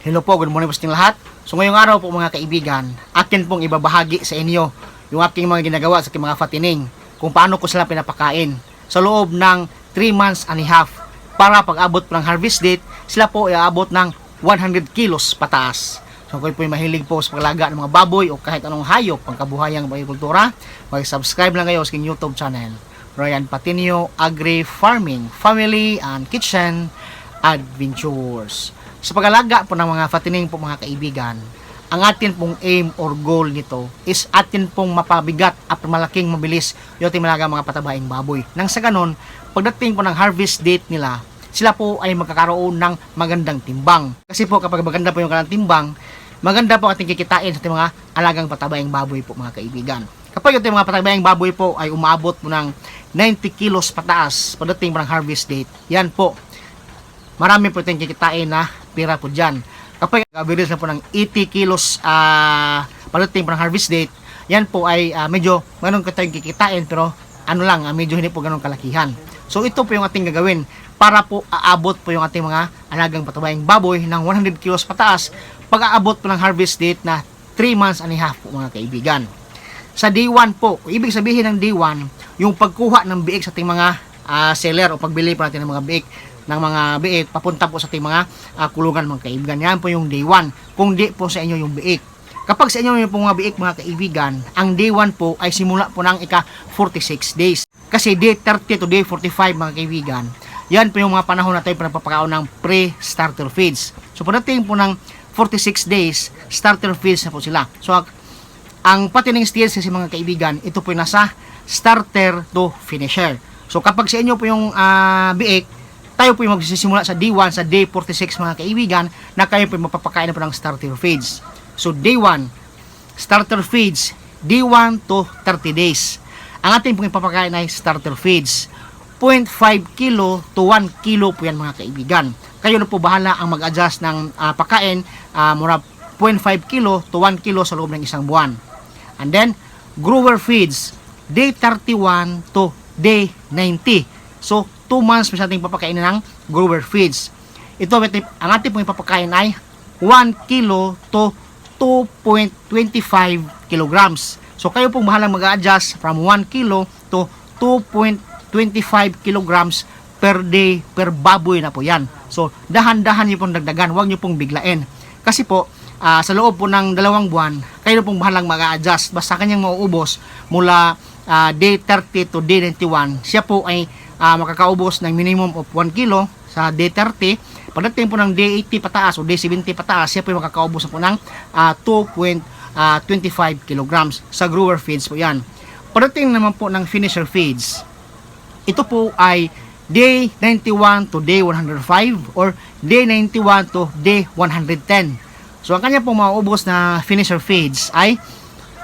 Hello po, good morning po sa lahat. So ngayong araw po mga kaibigan, akin pong ibabahagi sa inyo yung aking mga ginagawa sa aking mga fatining kung paano ko sila pinapakain sa loob ng 3 months and a half para pag abot po ng harvest date, sila po ay aabot ng 100 kilos pataas. So kung po mahilig po sa paglaga ng mga baboy o kahit anong hayop pang kabuhayang agrikultura, mag-subscribe lang kayo sa aking YouTube channel. Ryan Patinio Agri Farming, Family and Kitchen Adventures. Sa pag-alaga po ng mga fatining po mga kaibigan, ang atin pong aim or goal nito is atin pong mapabigat at malaking mabilis yung ating malaga mga patabaing baboy. Nang sa ganon, pagdating po ng harvest date nila, sila po ay magkakaroon ng magandang timbang. Kasi po kapag maganda po yung kanilang timbang, maganda po ating kikitain sa ating mga alagang patabaing baboy po mga kaibigan. Kapag yung mga patabaing baboy po ay umabot po ng 90 kilos pataas pagdating po ng harvest date, yan po, marami po tayong kikitain na pira po dyan. Kapag average na po ng 80 kilos ah pagdating po ng harvest date, yan po ay ah, medyo ganun ka tayong kikitain pero ano lang, ah, medyo hindi po ganun kalakihan. So ito po yung ating gagawin para po aabot po yung ating mga alagang patabayang baboy ng 100 kilos pataas pag aabot po ng harvest date na 3 months and a half po mga kaibigan. Sa day 1 po, ibig sabihin ng day 1, yung pagkuha ng biik sa ating mga ah, seller o pagbili po natin ng mga biik ng mga biik papunta po sa ating mga ah, kulungan mga kaibigan. Yan po yung day 1. Kung di po sa inyo yung biik. Kapag sa inyo yung mga biik mga kaibigan, ang day 1 po ay simula po ng ika 46 days. Kasi day 30 to day 45 mga kaibigan, yan po yung mga panahon na tayo pinapapakaon ng pre-starter feeds. So pagdating po ng 46 days, starter feeds na po sila. So ang patining stage kasi mga kaibigan, ito po yung nasa starter to finisher. So kapag sa inyo po yung ah, biik, tayo po yung magsisimula sa day 1 sa day 46 mga kaibigan na kayo po yung mapapakain po ng starter feeds. So day 1, starter feeds, day 1 to 30 days. Ang ating pong ipapakain ay starter feeds. 0.5 kilo to 1 kilo po yan mga kaibigan. Kayo na po bahala ang mag-adjust ng ah, pagkain ah, mura 0.5 kilo to 1 kilo sa loob ng isang buwan. And then, grower feeds, day 31 to day 90. So, 2 months pa sa ating papakainin ng grower feeds. Ito, ang ating pong ipapakain ay 1 kilo to 2.25 kilograms. So, kayo pong bahalang mag-adjust from 1 kilo to 2.25 kilograms per day per baboy na po yan. So, dahan-dahan nyo pong dagdagan, huwag nyo pong biglain. Kasi po, ah, sa loob po ng dalawang buwan, kayo pong bahalang mag-adjust. Basta kanyang mauubos mula ah, day 30 to day 91, siya po ay ah, makakaubos ng minimum of 1 kilo sa day 30. Pagdating po ng day 80 pataas o day 70 pataas, siya po ay makakaubos po ng ah, 2.25 kilograms sa grower feeds po yan. Pagdating naman po ng finisher feeds, ito po ay day 91 to day 105 or day 91 to day 110. So ang kanya pong mauubos na finisher feeds ay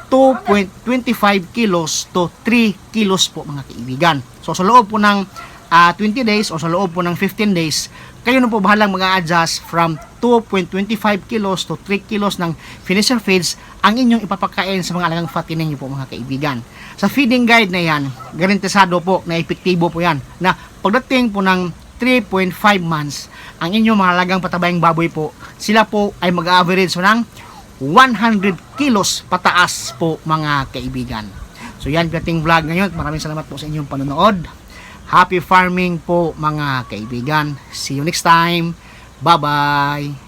2.25 kilos to 3 kilos po mga kaibigan. So sa loob po ng ah, 20 days o sa loob po ng 15 days, kayo na po bahalang mag-a-adjust from 2.25 kilos to 3 kilos ng finisher feeds ang inyong ipapakain sa mga alagang fattening niyo po mga kaibigan. Sa feeding guide na yan, garantisado po na epektibo po yan na pagdating po ng 3.5 months, ang inyong mga alagang patabayang baboy po, sila po ay mag-average ng 100 kilos pataas po mga kaibigan. So yan ating vlog ngayon. Maraming salamat po sa inyong panonood. Happy farming po mga kaibigan. See you next time. Bye-bye.